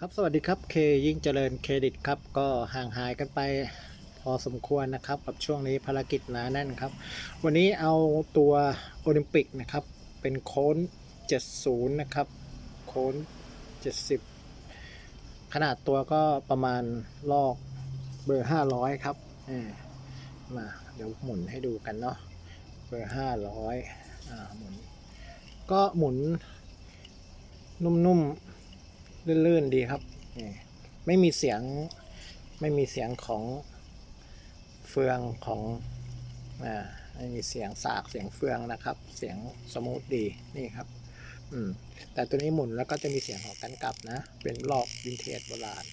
ครับสวัสดีครับเคยิ่งเจริญเครดิตครับก็ห่างหายกันไปพอสมควรนะครับกับช่วงนี้ภารกิจหนาแน่นครับ วันนี้เอาตัวโอลิมปิกนะครับ เป็นโค้น70 นะครับ โค้น70 ขนาดตัวก็ประมาณลอกเบอร์ 500 ครับมาเดี๋ยวหมุนให้ดูกันเนาะเบอร์ 500อ่าหมุน ก็หมุนนุ่มๆ ลื่นๆดีครับนี่ไม่มีเสียงไม่มีเสียงของเฟืองของอ่าไม่มีเสียงสากเสียงเฟืองนะครับ เสียงสมูทดีนี่ครับอืมแต่ตัวนี้หมุนแล้วก็จะมีเสียงของกันกลับนะ เป็นรอบวินเทจโบราณ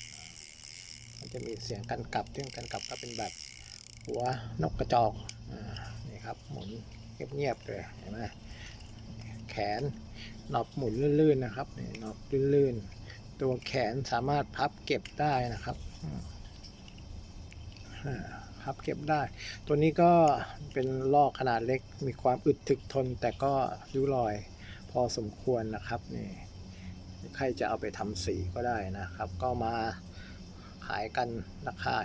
มันจะมีเสียงกันกลับซึ่งกันกลับก็เป็นแบบหัวนกกระจอกอ่านี่ครับหมุนเงียบๆเลยเห็นไหมแขนน็อปหมุนลื่นๆนะครับนี่น็อปลื่นๆ ตัวแขนสามารถพับเก็บได้นะครับพับเก็บได้ ตัวนี้ก็เป็นลอกขนาดเล็กมีความอึดถึกทน แต่ก็ริ้วรอยพอสมควรนะครับนี่ใครจะเอาไปทำสีก็ได้นะครับ ก็มาขายกันราคา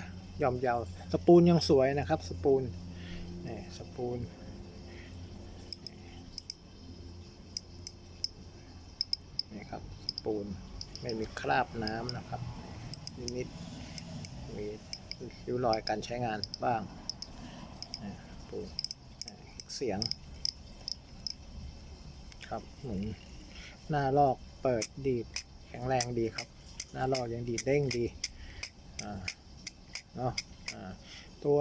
ย่อมเยาสปูนยังสวยนะครับ สปูนนี่สปูนนี่ครับสปูน ไม่มีคราบน้ำนะครับนิดๆมีริ้วรอยการใช้งานบ้างอ่าปูนอ่าเสียง ครับหมุนหน้าลอกเปิดดีดแข็งแรงดีครับ หน้าลอกยังดีดเด้งดีเนาะตัว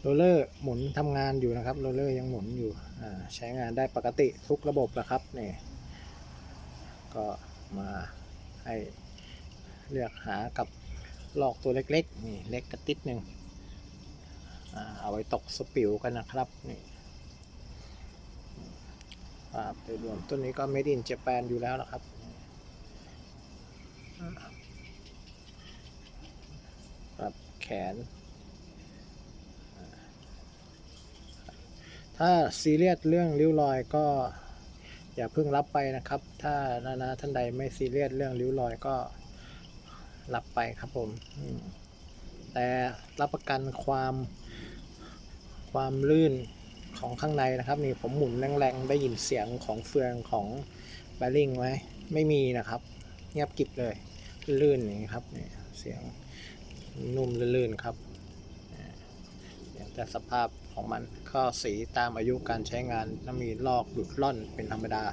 โรลเลอร์หมุนทำงานอยู่นะครับโรลเลอร์ยังหมุนอยู่ใช้งานได้ปกติทุกระบบนะครับนี่ย ก็มาให้เลือกหากับลอกตัวเล็กๆนี่เล็กกระติดหนึ่งเอาไว้ตกสปิวกันนะครับนี่ภาพโดยรวมต้นนี้ก็ made in Japan อยู่แล้วนะครับครับแขน ถ้าซีเรียสเรื่องริ้วรอยก็ อย่าเพิ่งรับไปนะครับ ถ้านานาท่านใดไม่ซีเรียสเรื่องริ้วรอยก็รับไปครับผมแต่รับประกันความความลื่นของข้างในนะครับ นี่ผมหมุนแรงๆ ได้ยินเสียงของเฟืองของแบริ่งไหมไม่มีนะครับ เงียบกิบเลย ลื่นนี้ครับนี่เสียงนุ่มลื่นๆครับแต่สภาพ ของมัน ก็สีตามอายุการใช้งานถ้ามีลอกหลุดล่อนเป็นธรรมดา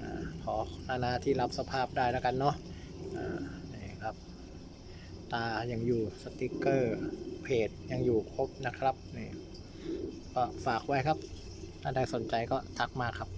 อาขอนานาที่รับสภาพได้แล้วกันเนาะนี่ครับ ตายังอยู่สติกเกอร์เพจยังอยู่ครบนะครับนี่ก็ฝากไว้ครับ ถ้าใดสนใจก็ทักมาครับ